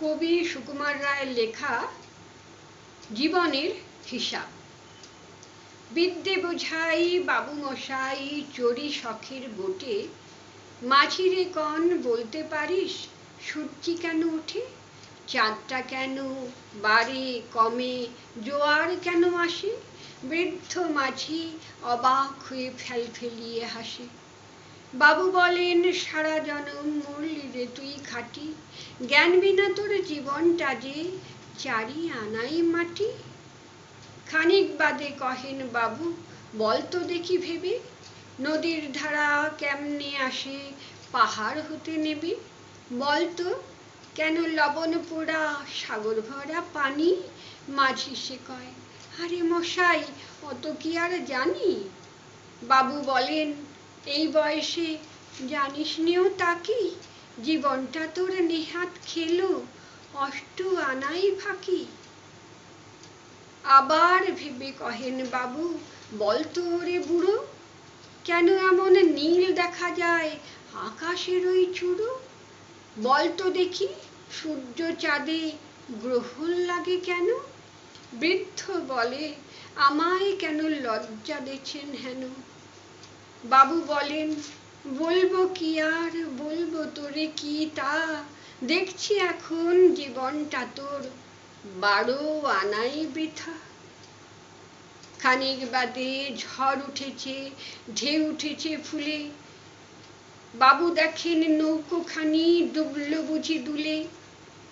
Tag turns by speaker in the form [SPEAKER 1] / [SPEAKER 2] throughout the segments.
[SPEAKER 1] কবি সুকুমার রায়ের লেখা জীবনের হিসাব। বিদ্যে বোঝাই, বাবু মশাই চড়ি শখের বোটে। মাঝিরে কন বলতে পারিস, সূর্যি কেন ওঠে? চাঁদটা কেন বাড়ে কমে, জোয়ার কেন আসে? বৃদ্ধ মাঝি অবাক হয়ে ফেলফেলিয়ে হাসে। বাবু বলেন, সারা জনম মরলি রে তুই খাটি। জ্ঞান বিনা তোর জীবনটা যে চারি আনাই মাটি। খানিক বাদে কহেন বাবু, বল তো দেখি ভেবে, নদীর ধারা কেমনে আসে, পাহাড় হতে নেবে। বল তো, কেন লবণ পোড়া, সাগর ভরা পানি? মাঝি সে কয়, আরে মশাই, অত কি আর জানি? বাবু বলেন এই বয়সে জানিস নেও তা কি? জীবনটা তোর নেহাত খেলো, অষ্ট আনাই ফাঁকি। আবার ভেবে কহেন বাবু, বল তো ওরে বুড়ো, কেন এমন নীল দেখা যায় আকাশের ওই চুড়ো? বল তো দেখি, সূর্য চাঁদে গ্রহণ লাগে কেন? বৃদ্ধ বলে, আমায় কেন লজ্জা দেছেন হেন? বাবু বলেন, বলব কি আর? বলব তোরে কি তা? দেখছি এখন জীবনটা তোর বারো আনাই বৃথা। খানিক বাদে ঝড় উঠেছে, ঢেউ উঠেছে ফুলে। বাবু দেখেন নৌকোখানি ডুবলো বুঝি দুলে।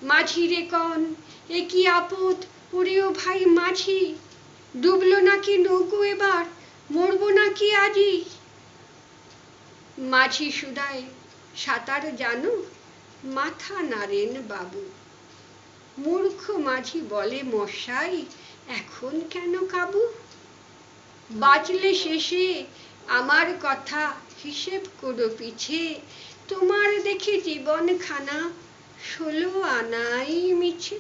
[SPEAKER 1] মাঝি রে কন, এ কি আপদ? ওরেও ভাই মাঝি, ডুবলো নাকি নৌকো এবার? মরবো নাকি আজি মাঝি সুদায় সাঁতার জানো? মাথা নাড়েন বাবু। মূর্খ মাঝি বলে, মশাই, এখন কেন কাবু? বাঁচলে শেষে আমার কথা হিসেব করো পিছে। তোমার দেখি জীবন খানা ষোলো আনাই মিছে।